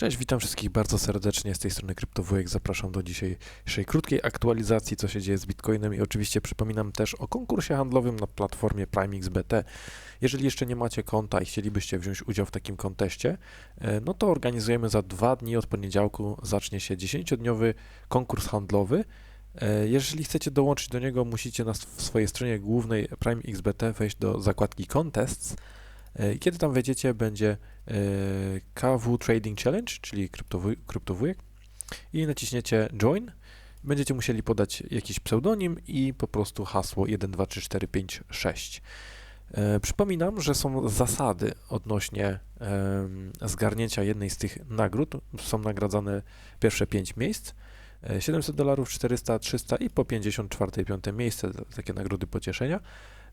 Cześć, witam wszystkich bardzo serdecznie z tej strony CryptoWujek. Zapraszam do dzisiejszej krótkiej aktualizacji, co się dzieje z Bitcoinem i oczywiście przypominam też o konkursie handlowym na platformie PrimeXBT. Jeżeli jeszcze nie macie konta i chcielibyście wziąć udział w takim konteście, e, no to organizujemy za dwa dni od poniedziałku zacznie się 10-dniowy konkurs handlowy. E, Jeżeli chcecie dołączyć do niego, musicie na sw- swojej stronie głównej PrimeXBT wejść do zakładki Contests. E, kiedy tam wejdziecie, będzie e, KW Trading Challenge, czyli kryptowu- kryptowujek i naciśniecie Join. Będziecie musieli podać jakiś pseudonim i po prostu hasło 1, 2, 3, 4, 5, 6. E, Przypominam, że są zasady odnośnie zgarnięcia jednej z tych nagród. Są nagradzane pierwsze 5 miejsc. E, 700 dolarów, 400, 300 i po 54 i 5 miejsce, takie nagrody pocieszenia.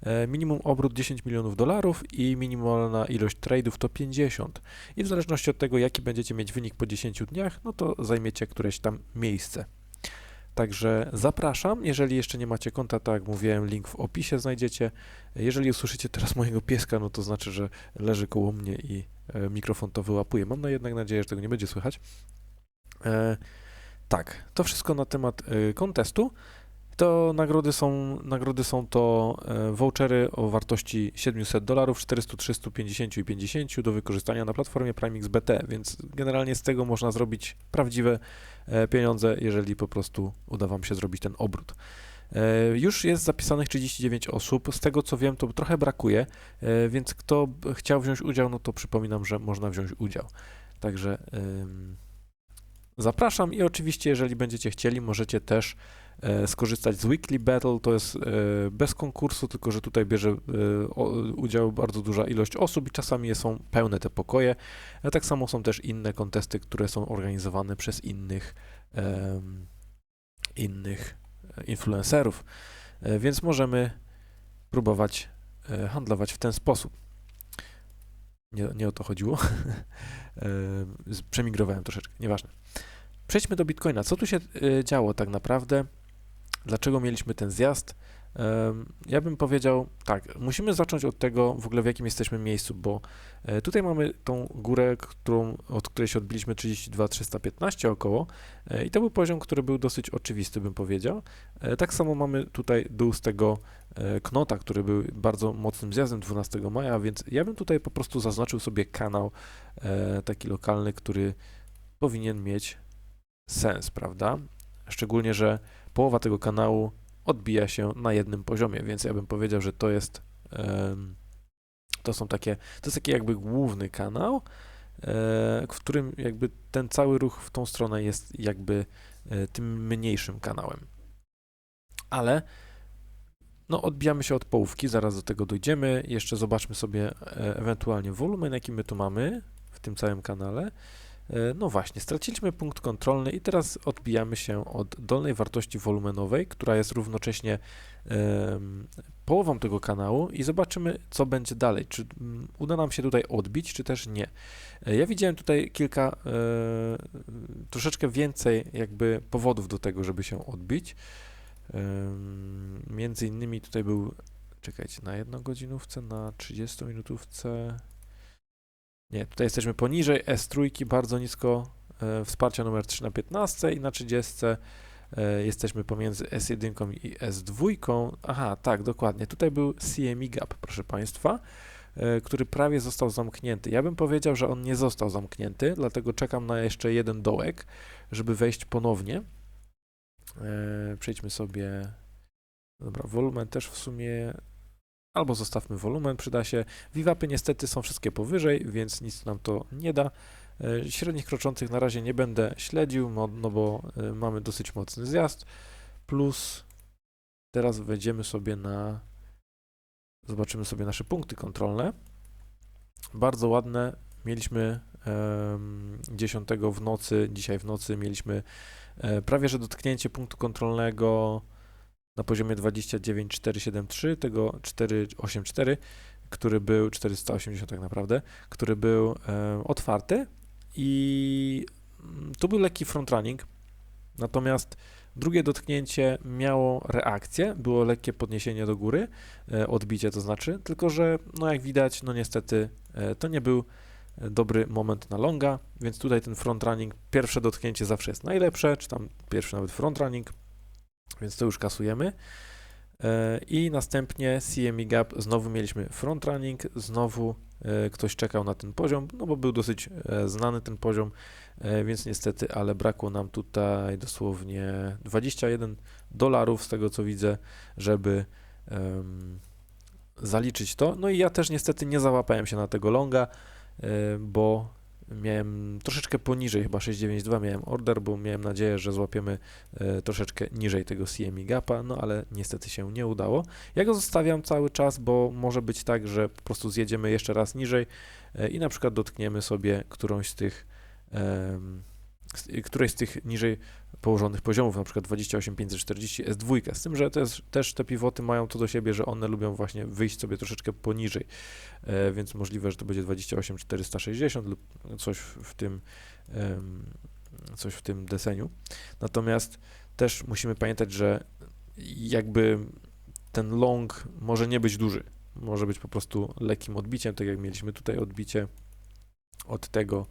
E, Minimum obrót 10 milionów dolarów i minimalna ilość tradeów to 50. I w zależności od tego, jaki będziecie mieć wynik po 10 dniach, no to zajmiecie któreś tam miejsce. Także zapraszam, jeżeli jeszcze nie macie konta, tak jak mówiłem, link w opisie znajdziecie. Jeżeli usłyszycie teraz mojego pieska, no to znaczy, że leży koło mnie i e, mikrofon to wyłapuje. Mam na jednak nadzieję, że tego nie będzie słychać. E, tak, to wszystko na temat e, kontestu. To nagrody są, nagrody są to e, vouchery o wartości 700 dolarów, 400, 350 i 50 do wykorzystania na platformie PrimeXBT, więc generalnie z tego można zrobić prawdziwe e, pieniądze, jeżeli po prostu uda Wam się zrobić ten obrót. E, Już jest zapisanych 39 osób, z tego co wiem to trochę brakuje, więc kto chciał wziąć udział, no to przypominam, że można wziąć udział. Także zapraszam i oczywiście jeżeli będziecie chcieli, możecie też skorzystać z Weekly Battle. To jest e, bez konkursu, tylko że tutaj bierze e, udział bardzo duża ilość osób i czasami są pełne te pokoje. Tak samo są też inne kontesty, które są organizowane przez innych, innych e, influencerów. E, Więc możemy próbować e, handlować w ten sposób. Nie, nie o to chodziło. E, Przemigrowałem troszeczkę, nieważne. Przejdźmy do Bitcoina. Co tu się e, działo tak naprawdę? Dlaczego mieliśmy ten zjazd? Ja bym powiedział tak, musimy zacząć od tego w ogóle w jakim jesteśmy miejscu, bo e, tutaj mamy tą górę, którą, od której się odbiliśmy 32 315 około e, i to był poziom, który był dosyć oczywisty, bym powiedział. E, Tak samo mamy tutaj dół z tego knota, który był bardzo mocnym zjazdem 12 maja, więc ja bym tutaj po prostu zaznaczył sobie kanał taki lokalny, który powinien mieć sens, prawda? Szczególnie, że połowa tego kanału odbija się na jednym poziomie, więc ja bym powiedział, że to jest to są takie, to jest taki jakby główny kanał, e, w którym jakby ten cały ruch w tą stronę jest jakby e, tym mniejszym kanałem. Ale no odbijamy się od połówki, zaraz do tego dojdziemy. Jeszcze zobaczmy sobie e, ewentualnie wolumen, jaki my tu mamy w tym całym kanale. E, No właśnie, straciliśmy punkt kontrolny i teraz odbijamy się od dolnej wartości wolumenowej, która jest równocześnie em, połową tego kanału i zobaczymy, co będzie dalej. Czy mm, uda nam się tutaj odbić, czy też nie. E, Ja widziałem tutaj kilka, e, troszeczkę więcej jakby powodów do tego, żeby się odbić. Między innymi tutaj był, czekajcie, na jednogodzinówce, na 30-minutówce. Nie, tutaj jesteśmy poniżej S3, bardzo nisko e, wsparcia numer 3 na 15 i na 30 e, jesteśmy pomiędzy S1 i S2. Aha, tak, dokładnie. Tutaj był CME Gap, proszę Państwa, e, który prawie został zamknięty. Ja bym powiedział, że on nie został zamknięty, dlatego czekam na jeszcze jeden dołek, żeby wejść ponownie. E, Przejdźmy sobie. Dobra, wolumen też w sumie. Albo zostawmy wolumen, przyda się. Vivapy niestety są wszystkie powyżej, więc nic nam to nie da. E, Średnich kroczących na razie nie będę śledził, no, no bo e, mamy dosyć mocny zjazd. Plus teraz wejdziemy sobie na. Zobaczymy sobie nasze punkty kontrolne. Bardzo ładne. Mieliśmy em, 10 w nocy, dzisiaj w nocy mieliśmy e, prawie że dotknięcie punktu kontrolnego na poziomie 29473, tego 484, który był 480 tak naprawdę, który był e, otwarty i mm, tu był lekki frontrunning, natomiast drugie dotknięcie miało reakcję, było lekkie podniesienie do góry, e, odbicie to znaczy, tylko że no jak widać, no niestety e, to nie był e, dobry moment na longa, więc tutaj ten front running, pierwsze dotknięcie zawsze jest najlepsze, czy tam pierwszy nawet front running, więc to już kasujemy. E, I następnie CME Gap, znowu mieliśmy front running, znowu e, ktoś czekał na ten poziom, no bo był dosyć e, znany ten poziom, więc niestety, ale brakło nam tutaj dosłownie 21 dolarów z tego co widzę, żeby um, zaliczyć to. No i ja też niestety nie załapałem się na tego longa, bo miałem troszeczkę poniżej, chyba 692 miałem order, bo miałem nadzieję, że złapiemy e, troszeczkę niżej tego CME gapa, no ale niestety się nie udało. Ja go zostawiam cały czas, bo może być tak, że po prostu zjedziemy jeszcze raz niżej e, i na przykład dotkniemy sobie którąś z tych którejś z tych niżej położonych poziomów, na przykład 28540 S2, z tym, że też, też te pivoty mają to do siebie, że one lubią właśnie wyjść sobie troszeczkę poniżej, e, więc możliwe, że to będzie 28460 lub coś w tym coś w tym deseniu. Natomiast też musimy pamiętać, że jakby ten long może nie być duży, może być po prostu lekkim odbiciem, tak jak mieliśmy tutaj odbicie od tego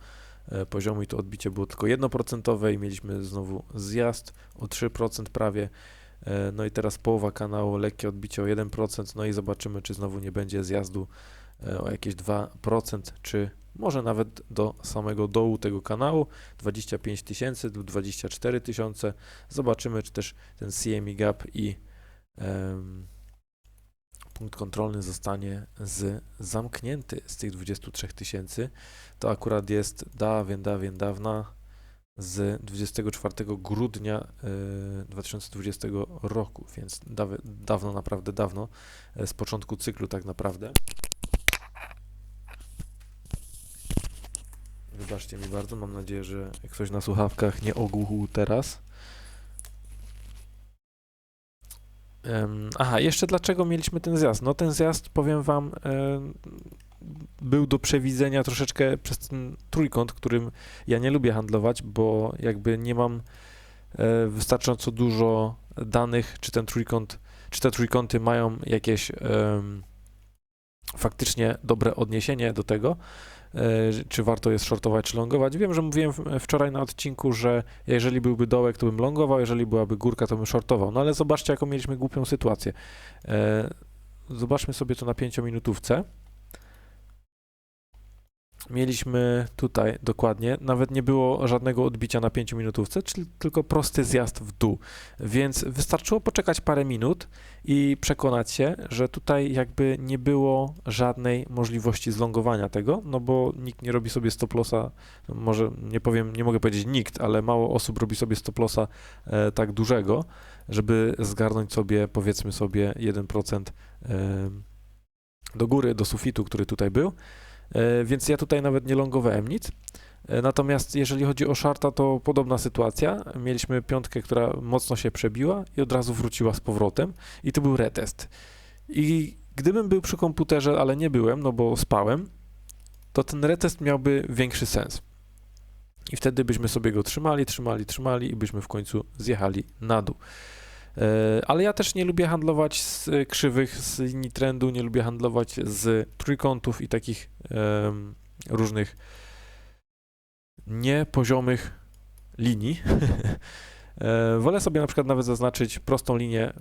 poziomu i to odbicie było tylko 1% i mieliśmy znowu zjazd o 3% prawie. E, no i teraz połowa kanału, lekkie odbicie o 1%, no i zobaczymy, czy znowu nie będzie zjazdu e, o jakieś 2%, czy może nawet do samego dołu tego kanału 25 tysięcy lub 24 tysiące. Zobaczymy, czy też ten CME gap i um, punkt kontrolny zostanie z, zamknięty z tych 23 tysięcy. To akurat jest dawien, dawien, dawna z 24 grudnia y, 2020 roku, więc dawno, naprawdę dawno, y, z początku cyklu tak naprawdę. Wybaczcie mi bardzo, mam nadzieję, że ktoś na słuchawkach nie ogłuchł teraz. Aha, jeszcze dlaczego mieliśmy ten zjazd? No ten zjazd, powiem wam, był do przewidzenia troszeczkę przez ten trójkąt, którym ja nie lubię handlować, bo jakby nie mam e, wystarczająco dużo danych, czy ten trójkąt, czy te trójkąty mają jakieś faktycznie dobre odniesienie do tego, czy warto jest shortować, czy longować. Wiem, że mówiłem wczoraj na odcinku, że jeżeli byłby dołek, to bym longował, jeżeli byłaby górka, to bym shortował. No ale zobaczcie, jaką mieliśmy głupią sytuację. E, zobaczmy sobie to na 5-minutówce. Mieliśmy tutaj dokładnie, nawet nie było żadnego odbicia na 5 minutówce, czyli tylko prosty zjazd w dół. Więc wystarczyło poczekać parę minut i przekonać się, że tutaj jakby nie było żadnej możliwości zlongowania tego, no bo nikt nie robi sobie stop lossa, no może nie powiem, nie mogę powiedzieć nikt, ale mało osób robi sobie stop lossa e, tak dużego, żeby zgarnąć sobie powiedzmy sobie 1% e, do góry, do sufitu, który tutaj był. E, więc ja tutaj nawet nie longowałem nic. E, natomiast jeżeli chodzi o Sharta, to podobna sytuacja. Mieliśmy piątkę, która mocno się przebiła i od razu wróciła z powrotem i to był retest. I gdybym był przy komputerze, ale nie byłem, no bo spałem, to ten retest miałby większy sens. I wtedy byśmy sobie go trzymali, trzymali, trzymali i byśmy w końcu zjechali na dół. E, ale ja też nie lubię handlować z krzywych, z linii trendu, nie lubię handlować z trójkątów i takich różnych niepoziomych linii. E, wolę sobie na przykład nawet zaznaczyć prostą linię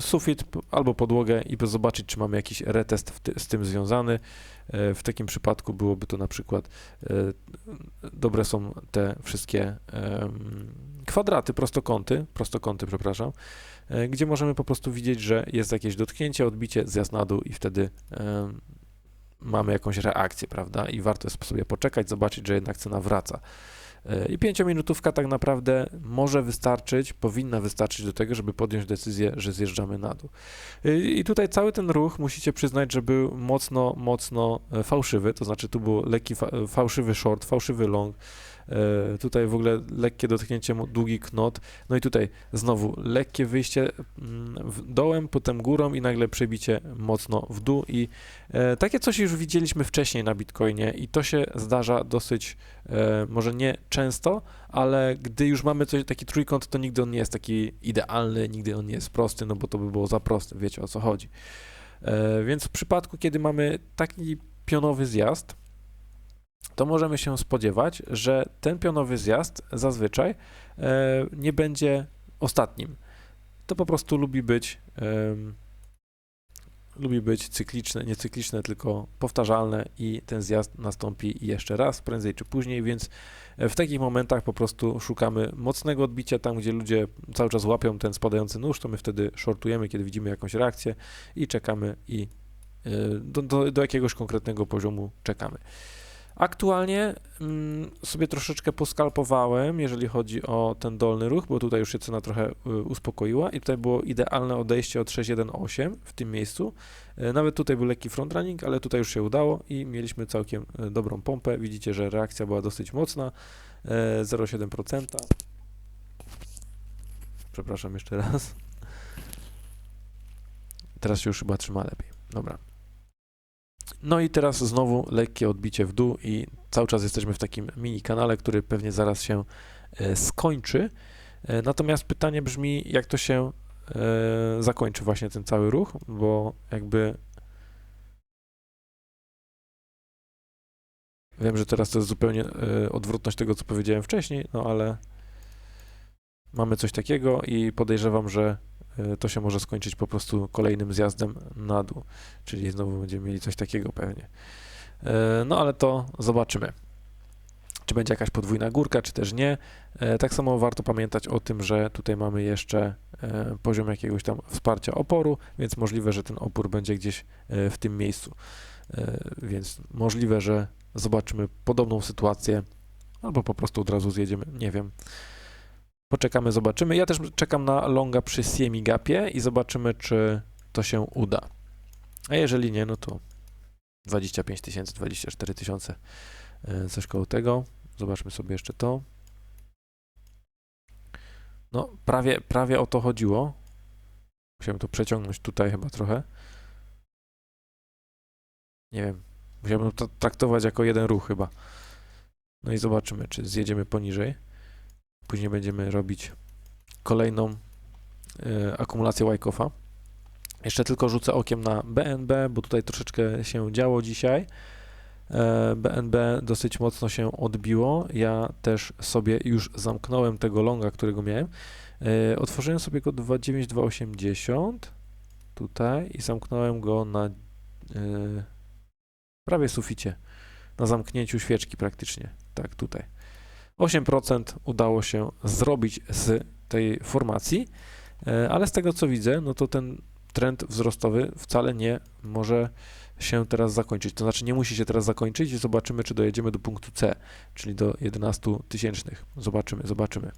sufit albo podłogę i zobaczyć, czy mamy jakiś retest ty, z tym związany. E, w takim przypadku byłoby to na przykład dobre są te wszystkie kwadraty, prostokąty, prostokąty, przepraszam, e, gdzie możemy po prostu widzieć, że jest jakieś dotknięcie, odbicie, zjazd na dół i wtedy mamy jakąś reakcję, prawda? I warto jest sobie poczekać, zobaczyć, że jednak cena wraca. E, I pięciominutówka tak naprawdę może wystarczyć, powinna wystarczyć do tego, żeby podjąć decyzję, że zjeżdżamy na dół. E, I tutaj cały ten ruch musicie przyznać, że był mocno, mocno fałszywy, to znaczy tu był lekki fałszywy short, fałszywy long, E, tutaj w ogóle lekkie dotknięcie, długi knot. No i tutaj znowu lekkie wyjście mm, dołem, potem górą i nagle przebicie mocno w dół. I e, takie coś już widzieliśmy wcześniej na Bitcoinie i to się zdarza dosyć, e, może nie często, ale gdy już mamy coś, taki trójkąt, to nigdy on nie jest taki idealny, nigdy on nie jest prosty, no bo to by było za proste, wiecie o co chodzi. Więc w przypadku, kiedy mamy taki pionowy zjazd, to możemy się spodziewać, że ten pionowy zjazd zazwyczaj e, nie będzie ostatnim. To po prostu lubi być lubi być cykliczne, nie cykliczne, tylko powtarzalne i ten zjazd nastąpi jeszcze raz, prędzej czy później, więc w takich momentach po prostu szukamy mocnego odbicia, tam gdzie ludzie cały czas łapią ten spadający nóż, to my wtedy shortujemy, kiedy widzimy jakąś reakcję i czekamy i y, do, do, do jakiegoś konkretnego poziomu czekamy. Aktualnie mm, sobie troszeczkę poskalpowałem, jeżeli chodzi o ten dolny ruch, bo tutaj już się cena trochę y, uspokoiła i tutaj było idealne odejście od 6.1.8 w tym miejscu. Y, Nawet tutaj był lekki frontrunning, ale tutaj już się udało i mieliśmy całkiem y, dobrą pompę. Widzicie, że reakcja była dosyć mocna, y, 0,7%. Przepraszam jeszcze raz. Teraz się już chyba trzyma lepiej. Dobra. No i teraz znowu lekkie odbicie w dół i cały czas jesteśmy w takim mini kanale, który pewnie zaraz się e, skończy. E, Natomiast pytanie brzmi, jak to się e, zakończy właśnie ten cały ruch, bo jakby wiem, że teraz to jest zupełnie odwrotność tego, co powiedziałem wcześniej, no ale mamy coś takiego i podejrzewam, że to się może skończyć po prostu kolejnym zjazdem na dół, czyli znowu będziemy mieli coś takiego pewnie. E, No ale to zobaczymy. Czy będzie jakaś podwójna górka, czy też nie. E, Tak samo warto pamiętać o tym, że tutaj mamy jeszcze e, poziom jakiegoś tam wsparcia oporu, więc możliwe, że ten opór będzie gdzieś e, w tym miejscu. E, Więc możliwe, że zobaczymy podobną sytuację, albo po prostu od razu zjedziemy, nie wiem. Poczekamy, zobaczymy. Ja też czekam na longa przy Siemi Gapie i zobaczymy, czy to się uda. A jeżeli nie, no to 25 tysięcy, 24 tysiące, e, coś koło tego. Zobaczmy sobie jeszcze to. No, prawie, prawie o to chodziło. Musiałem to przeciągnąć tutaj chyba trochę. Nie wiem. Musiałbym to traktować jako jeden ruch chyba. No i zobaczymy, czy zjedziemy poniżej. Później będziemy robić kolejną e, akumulację Wyckoff'a. Jeszcze tylko rzucę okiem na BNB, bo tutaj troszeczkę się działo dzisiaj. E, BNB dosyć mocno się odbiło. Ja też sobie już zamknąłem tego longa, którego miałem. E, Otworzyłem sobie go 29280 tutaj i zamknąłem go na e, prawie suficie, na zamknięciu świeczki praktycznie. Tak, tutaj. 8% udało się zrobić z tej formacji, e, ale z tego co widzę, no to ten trend wzrostowy wcale nie może się teraz zakończyć. To znaczy nie musi się teraz zakończyć i zobaczymy, czy dojedziemy do punktu C, czyli do 11 tysięcznych. Zobaczymy, zobaczymy.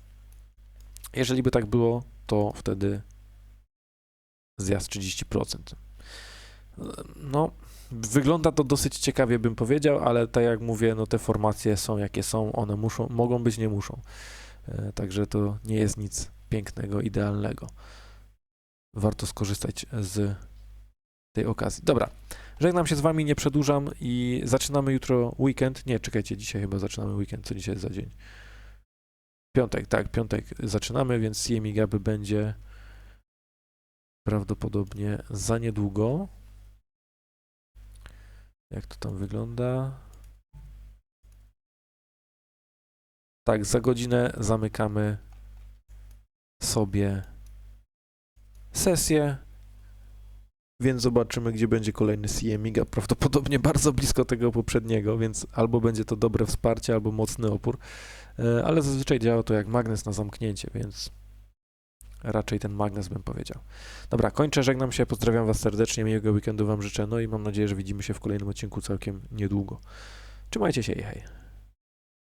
Jeżeli by tak było, to wtedy zjazd 30%. No, wygląda to dosyć ciekawie, bym powiedział, ale tak jak mówię, no te formacje są jakie są, one muszą, mogą być, nie muszą. E, Także to nie jest nic pięknego, idealnego. Warto skorzystać z tej okazji. Dobra, żegnam się z Wami, nie przedłużam i zaczynamy jutro weekend. Nie, czekajcie, dzisiaj chyba zaczynamy weekend. Co dzisiaj jest za dzień? Piątek, tak, piątek zaczynamy, więc CMI Gaby będzie prawdopodobnie za niedługo. Jak to tam wygląda? Tak, za godzinę zamykamy sobie sesję, więc zobaczymy, gdzie będzie kolejny CMIGA. Prawdopodobnie bardzo blisko tego poprzedniego, więc albo będzie to dobre wsparcie, albo mocny opór, E, ale zazwyczaj działa to jak magnes na zamknięcie, więc raczej ten magnes bym powiedział. Dobra, kończę, żegnam się, pozdrawiam Was serdecznie, miłego weekendu Wam życzę, no i mam nadzieję, że widzimy się w kolejnym odcinku całkiem niedługo. Trzymajcie się i hej.